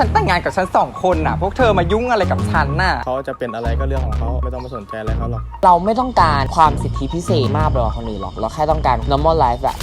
ฉันแต่งงานกับฉันสองคนน่ะ พวกเธอมายุ่งอะไรกับฉันน่ะ เขาจะเป็นอะไรก็เรื่องของเขาไม่ต้องมาสนใจอะไรเขาหรอก เราไม่ต้องการความสิทธิพิเศษมากไปกว่าคนอื่นหรอก เราแค่ต้องการ normal life อะ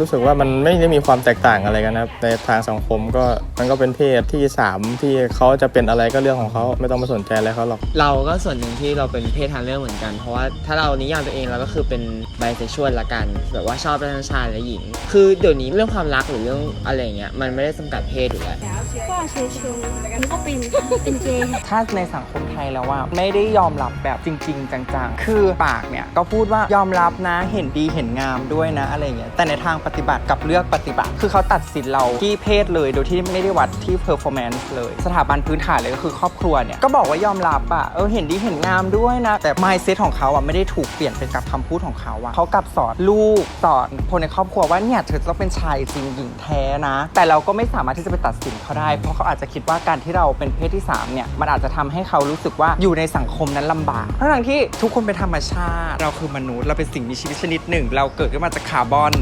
รู้สึกว่ามันไม่ได้มีความแตกต่างอะไรกันนะครับ ในทางสังคมก็มันก็เป็นเพศที่สามที่เขาจะเป็นอะไรก็เรื่องของเขาไม่ต้องมาสนใจอะไรเขาหรอก เราก็ส่วนหนึ่งที่เราเป็นเพศทางเลือกเหมือนกัน เพราะว่าถ้าเรานิยามตัวเองเราก็คือเป็นไบเซ็กชวลละกัน แบบว่าชอบทั้งชายและหญิง คือเดี๋ยวนี้เรื่องความรักหรือเรื่องอะไรอย่างเงี้ยมันไม่ได้จำกัดเพศอยู่แล้วก็เฉยๆนี่ก็เป็นเป็นเกย์ถ้าในสังคมไทยแล้วว่าไม่ได้ยอมรับแบบจริง ๆ จังๆ คือปากเนี่ยก็พูดว่ายอมรับนะเห็นดีเห็นงามด้วยนะอะไรอย่างเงี้ยแต่ในทางปฏิบัติกับเลือกปฏิบัติ คือเขาตัดสินเราที่เพศเลย โดยที่ไม่ได้วัดที่ performance เลย สถาบันพื้นฐานเลยก็คือครอบครัวเนี่ย ก็บอกว่ายอมรับอะเออเห็นดีเห็นงามด้วยนะ แต่ mindset ของเขาอะไม่ได้ถูกเปลี่ยนเป็นกับคำพูดของเขาอะเขากลับสอนลูกสอนคนในครอบครัวว่าเนี่ยเธอต้องเป็นชายจริงหญิงแท้นะ แต่เราก็ไม่สามารถที่จะไปตัดสินเขาได้ เพราะเขาอาจจะคิดว่าการที่เราเป็นเพศที่สามเนี่ยมันอาจจะทำให้เขารู้สึกว่าอยู่ในสังคมนั้นลำบากทั้งที่ทุกคนเป็นธรรมชาติ เราคือมนุษย์เราเป็นสิ่งมีชีวิตชนิดหนึ่ง เราเกิดขึ้นมาจากคาร์บอน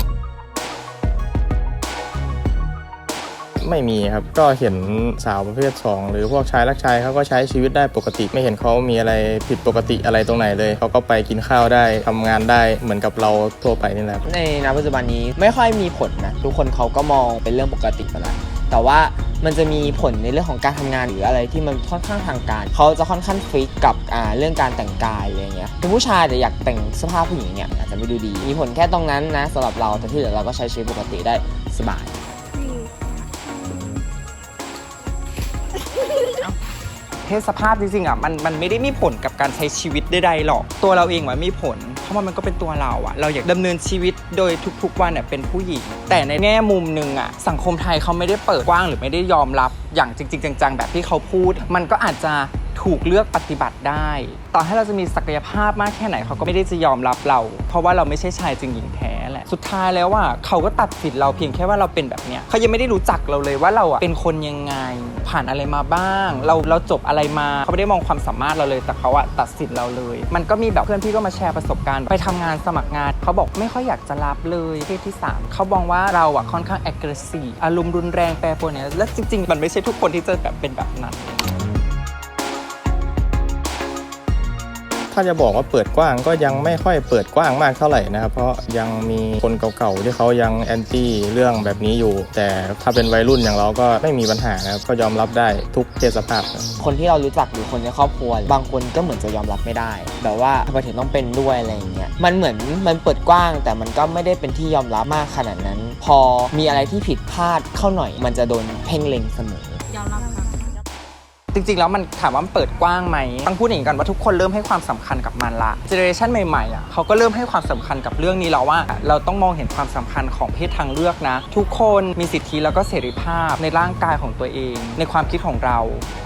ไม่มีครับ ก็เห็นสาวประเภท 2 หรือพวกชายรักชายเขาก็ใช้ชีวิตได้ปกติ ไม่เห็นเขามีอะไรผิดปกติอะไรตรงไหนเลยเขาก็ไปกินข้าวได้ทำงานได้เหมือนกับเราทั่วไปนี่แหละครับในณปัจจุบันนี้ไม่ค่อยมีผลนะทุกคนเขาก็มองเป็นเรื่องปกติไปแล้วแต่ว่ามันจะมีผลในเรื่องของการทำงานหรืออะไรที่มันค่อนข้างทางการ เขาจะค่อนข้างฟิกกับอ่าเรื่องการแต่งกายอะไรอย่างเงี้ยเป็นผู้ชายแต่อยากแต่งเสื้อผ้าผู้หญิงเนี่ยอาจจะไม่ดูดี มีผลแค่ตรงนั้นนะสำหรับเราแต่ที่เหลือเราก็ใช้ชีวิตปกติได้สบาย เพศสภาพจริงๆอะมันมันไม่ได้มีผลกับการใช้ชีวิตใดๆหรอก ตัวเราเองมันมีผล เพราะว่ามันก็เป็นตัวเราอะ เราอยากดำเนินชีวิตโดยทุกๆวันเนี่ยเป็นผู้หญิง แต่ในแง่มุมหนึ่งอะสังคมไทยเขาไม่ได้เปิดกว้างหรือไม่ได้ยอมรับอย่างจริง ๆ จัง ๆ แบบที่เขาพูด มันก็อาจจะถูกเลือกปฏิบัติได้ ต่อให้เราจะมีศักยภาพมากแค่ไหนเขาก็ไม่ได้จะยอมรับเรา เพราะว่าเราไม่ใช่ชายจริงหญิงแท้ แหละ สุดท้ายแล้วว่าเขาก็ตัดสินเราเพียงแค่ว่าเราเป็นแบบเนี้ยเขายังไม่ได้รู้จักเราเลยว่าเราอะเป็นคนยังไง ผ่านอะไรมาบ้าง เราเราจบอะไรมาเขาไม่ได้มองความสามารถเราเลย แต่เขาอะตัดสินเราเลย มันก็มีแบบเพื่อนพี่ก็มาแชร์ประสบการณ์ ไปทำงานสมัครงานเขาบอกไม่ค่อยอยากจะรับเลยเพศที่สามเขามองว่าเราอะค่อนข้าง aggressive อารมณ์รุนแรงแปรปรวนเนี่ยและจริง ๆ มันไม่ใช่ทุกคนที่จะแบบเป็นแบบนั้น ถ้าจะบอกว่าเปิดกว้างก็ยังไม่ค่อยเปิดกว้างมากเท่าไหร่นะครับ เพราะยังมีคนเก่าๆที่เขายังแอนตี้เรื่องแบบนี้อยู่ แต่ถ้าเป็นวัยรุ่นอย่างเราก็ไม่มีปัญหานะครับก็ยอมรับได้ทุกเพศสภาพครับคนที่เรารู้จักหรือคนในครอบครัว บางคนก็เหมือนจะยอมรับไม่ได้ แบบว่าทำไมถึงต้องเป็นด้วยอะไรอย่างเงี้ยมันเหมือนมันเปิดกว้าง แต่มันก็ไม่ได้เป็นที่ยอมรับมากขนาดนั้น พอมีอะไรที่ผิดพลาดเข้าหน่อย มันจะโดนเพ่งเล็งเสมอ จริงๆ แล้วมันถามว่ามันเปิดกว้างไหมต้องพูดอย่างนี้กันว่าทุกคนเริ่มให้ความสำคัญกับมันละเจเนอเรชันใหม่ๆอะเขาก็เริ่มให้ความสำคัญกับเรื่องนี้แล้วว่า เราต้องมองเห็นความสำคัญของเพศทางเลือกนะ ทุกคนมีสิทธิแล้วก็เสรีภาพในร่างกายของตัวเอง ในความคิดของเรา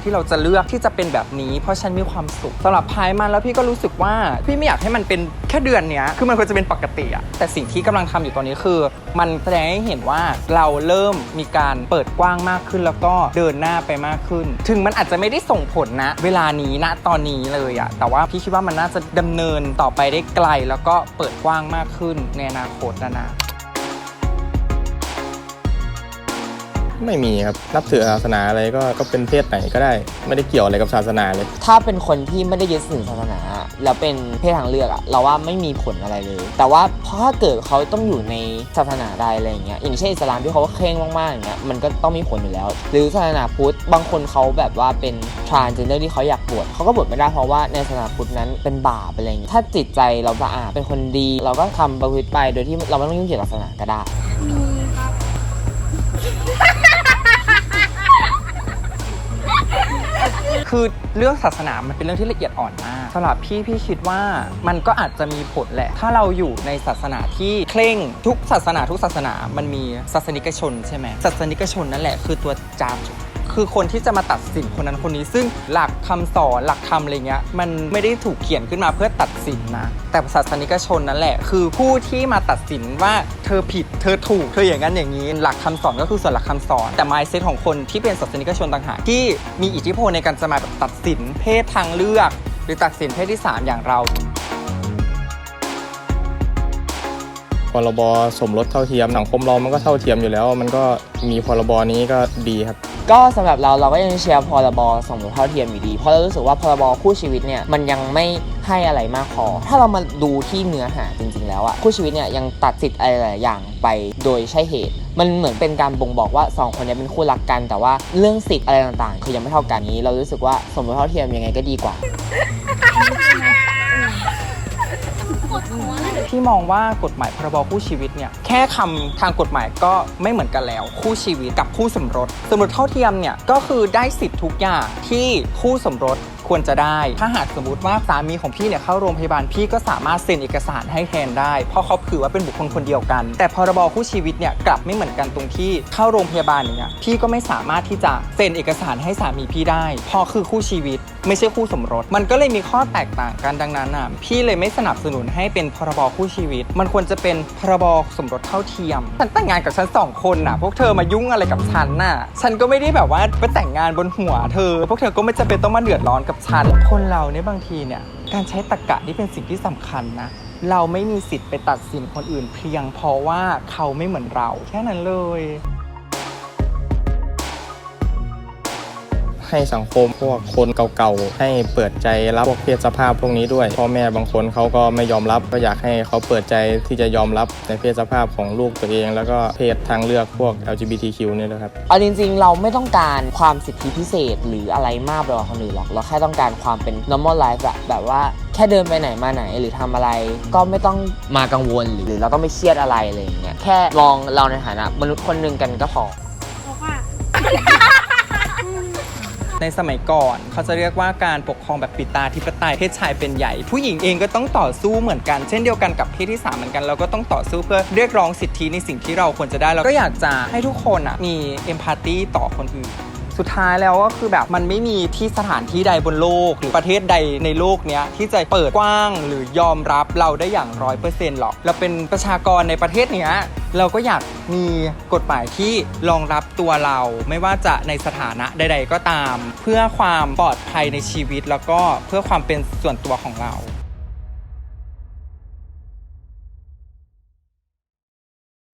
ที่เราจะเลือกที่จะเป็นแบบนี้ เพราะฉันมีความสุขสำหรับพายมันแล้วพี่ก็รู้สึกว่าพี่ไม่อยากให้มันเป็นแค่เดือนเนี้ยคือมันควรจะเป็นปกติอะแต่สิ่งที่กำลังทำอยู่ตอนนี้คือ มันแสดงให้เห็นว่าเราเริ่มมีการเปิดกว้างมากขึ้น แล้วก็เดินหน้าไปมากขึ้น ถึงมันอาจจะไม่ได้ส่งผลนะ เวลานี้ณตอนนี้เลยอะแต่ว่าพี่คิดว่ามันน่าจะดำเนินต่อไปได้ไกล แล้วก็เปิดกว้างมากขึ้นในอนาคตนะนะ ไม่มีครับนับถือศาสนาอะไรก็ก็เป็นเพศไหนก็ได้ ไม่ได้เกี่ยวอะไรกับศาสนาเลยถ้าเป็นคนที่ไม่ได้ยึดถือศาสนา แล้วเป็นเพศทางเลือกอะเราว่าไม่มีผลอะไรเลย แต่ว่าถ้าเกิดเขาต้องอยู่ในศาสนาใดอะไรอย่างเงี้ยอย่างเช่นอิสลามที่เขาเคร่งมากๆอย่างเงี้ยมันก็ต้องมีผลอยู่แล้ว หรือศาสนาพุทธบางคนเขาแบบว่าเป็น transgender ที่เขาอยากบวชเขาก็บวชไม่ได้เพราะว่าในศาสนาพุทธนั้นเป็นบาปอะไรอย่างเงี้ยถ้าจิตใจเราสะอาดเป็นคนดี เราก็ทำประพฤติไปโดยที่เราไม่ต้องยุ่งเกี่ยวกับศาสนาก็ได้ คือเรื่องศาสนามันเป็นเรื่องที่ละเอียดอ่อนมากสำหรับพี่พี่คิดว่ามันก็อาจจะมีผลแหละ ถ้าเราอยู่ในศาสนาที่เคร่งทุกศาสนาทุกศาสนามันมีศาสนิกชนใช่ไหมศาสนิกชนนั่นแหละคือตัวจัด คือคนที่จะมาตัดสินคนนั้นคนนี้ ซึ่งหลักคำสอนหลักธรรมอะไรเงี้ยมันไม่ได้ถูกเขียนขึ้นมาเพื่อตัดสินนะแต่ศาสนิกชนนั่นแหละ คือผู้ที่มาตัดสินว่าเธอผิด เธอถูกเธออย่างนั้นอย่างนี้ หลักคำสอนก็คือส่วนหลักคำสอน แต่ mindset ของคนที่เป็นศาสนิกชนต่างหากที่มีอิทธิพลในการจะมาแบบตัดสินเพศทางเลือก หรือตัดสินเพศที่ 3 อย่างเราพรบสมรสเท่าเทียมสังคมเรามันก็เท่าเทียมอยู่แล้ว มันก็มีพรบนี้ก็ดีครับ ก็สำหรับเราเราก็ยังเชียร์พรบสมรสเท่าเทียมอยู่ดีเพราะเรารู้สึกว่าพรบคู่ชีวิตเนี่ยมันยังไม่ให้อะไรมากพอ ถ้าเรามาดูที่เนื้อหาจริง ๆ แล้วอะคู่ชีวิตเนี่ยยังตัดสิทธิ์อะไรหลายอย่างไปโดยใช่เหตุ มันเหมือนเป็นการบ่งบอกว่าสองคนเนี้เป็นคู่รักกัน แต่ว่าเรื่องสิทธิ์อะไรต่างๆ คือยังไม่เท่ากันนี้ เรารู้สึกว่าสมรสเท่าเทียมยังไงก็ดีกว่า พี่มองว่ากฎหมายพรบคู่ชีวิตเนี่ยแค่คำทางกฎหมายก็ไม่เหมือนกันแล้ว คู่ชีวิตกับคู่สมรส สมรสเท่าเทียมเนี่ยก็คือได้สิทธิ์ทุกอย่างที่คู่สมรส ควรจะได้ ถ้าหากสมมติว่าสามีของพี่เนี่ยเข้าโรงพยาบาลพี่ก็สามารถเซ็นเอกสารให้แทนได้ เพราะเขาถือว่าเป็นบุคคลคนเดียวกัน แต่พรบคู่ชีวิตเนี่ยกลับไม่เหมือนกันตรงที่เข้าโรงพยาบาลเงี้ยพี่ก็ไม่สามารถที่จะเซ็นเอกสารให้สามีพี่ได้พราะคือคู่ชีวิต ไม่ใช่คู่สมรส มันก็เลยมีข้อแตกต่างกันดังนั้นอะพี่เลยไม่สนับสนุนให้เป็นพรบคู่ชีวิต มันควรจะเป็นพรบสมรสเท่าเทียมฉันแต่งงานกับฉันสองคนน่ะพวกเธอมายุ่งอะไรกับฉันน่ะฉันก็ไม่ได้แบบว่าไปแต่งงานบนหัวเธอ พวกเธอก็ไม่จำเป็นต้องมาเดือดร้อนกับฉัน คนเราเนี่ยบางทีเนี่ยการใช้ตรรกะนี่เป็นสิ่งที่สำคัญนะ เราไม่มีสิทธิ์ไปตัดสินคนอื่นเพียงเพราะว่าเขาไม่เหมือนเราแค่นั้นเลย ให้สังคมพวกคนเก่าๆให้เปิดใจรับพวกเพศสภาพพวกนี้ด้วยพ่อแม่บางคนเขาก็ไม่ยอมรับก็อยากให้เขาเปิดใจที่จะยอมรับในเพศสภาพของลูกตัวเอง แล้วก็เพศทางเลือกพวก LGBTQ เนี่ยนะครับเอาจริงๆ เราไม่ต้องการความสิทธิพิเศษหรืออะไรมากไปกว่าคนอื่นหรอกเราแค่ต้องการความเป็น normal life อะแบบว่าแค่เดินไปไหนมาไหนหรือทำอะไร ก็ไม่ต้องมากังวลหรือเราต้องไม่เครียดอะไรอะไรอย่างเงี้ยแค่มองเราในฐานะมนุษย์คนหนึ่งกันก็พอเพราะว่า ในสมัยก่อน เขาจะเรียกว่าการปกครองแบบปิตาธิปไตยเพศชายเป็นใหญ่ ผู้หญิงเองก็ต้องต่อสู้เหมือนกัน เช่นเดียวกันกับเพศที่สามเหมือนกันเราก็ต้องต่อสู้เพื่อเรียกร้องสิทธิในสิ่งที่เราควรจะได้เราก็อยากจะให้ทุกคนอะมีเอมพัตตีต่อคนอื่น สุดท้ายแล้วก็คือแบบมันไม่มีที่สถานที่ใดบนโลก หรือประเทศใดในโลกเนี้ยที่จะเปิดกว้างหรือยอมรับเราได้อย่างร้อยเปอร์เซ็นต์หรอก เราเป็นประชากรในประเทศเนี้ยเราก็อยากมีกฎหมายที่รองรับตัวเรา ไม่ว่าจะในสถานะใด ๆ ก็ตาม เพื่อความปลอดภัยในชีวิตแล้วก็เพื่อความเป็นส่วนตัวของเรา